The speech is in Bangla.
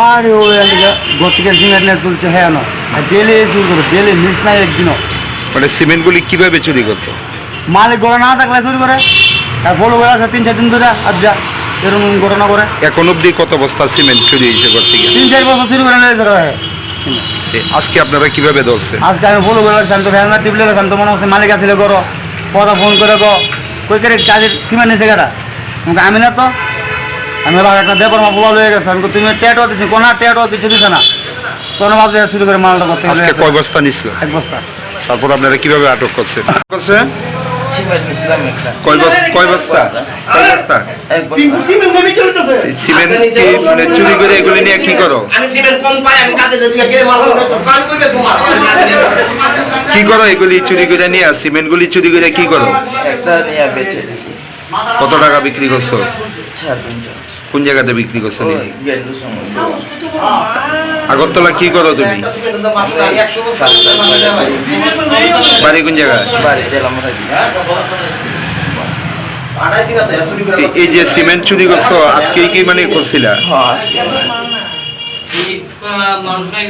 আর ও গতিকে সিমেন্ট নিয়ে তুলছে হ্যাঁ না। আর ডেলি চুরি করে ডেলি মিস নাই একদিনও। মানে সিমেন্টগুলি কীভাবে চুরি করতো? মালিক ঘরে না থাকলে চুরি করে আর বলো আছে তিন চার দিন ধরে আজ যা এরকম ঘটনা করে এখন অবধি কত বস্তা সিমেন্ট চুরি হয়েছে ঘর থেকে তিন চার বছর চুরি করে নিয়ে যাওয়া হয় আজকে আপনারা কীভাবে ধরছেন? আজকে আমি বলো বলে আমি তো ভ্যান টিপলে গেছিলাম তো মনে হচ্ছে মালিক আসলে করো কথা ফোন করে গো কই করে কাজের সিমেন্ট নিয়েছে কেটা আমি না তো। আমি এবার একটা দেবর মা বলা হয়ে গেছে। আমি তুমি টেটও দিচ্ছি কোনা টেটও কিছু দিছে না। তখন ভাবছে শুরু করে মালটা করতে গেলে আজকে কয় বস্তা নিছিল? এক বস্তা। তারপর আপনারা কীভাবে আটক করছেন? করছে? সিমেন্ট কয় বস্তা? কয় বস্তা? কয় বস্তা? এক বস্তা এই সিমেন্ট কি মানে চুরি করে এগুলি নিয়ে কি করো? আমি সিমেন্ট কম পাই আমি কাজে দিকে গিয়ে মাল কাম করে তোমার কি করো এগুলি চুরি করে নিয়ে? সিমেন্টগুলি চুরি করে কি করো? একটা নিয়ে বেচে দিছি। কত টাকা বিক্রি করছ? সাড়ে তিনশো কোন জায়গাতে বিক্রি করছ ওই গেটু আগরতলা কি করো তুমি? বাড়ি কোন জায়গায় রাখি এই- যে সিমেন্ট চুরি করছ আজকেই কি মানে করছিলা? হ্যাঁ মানুষ নাই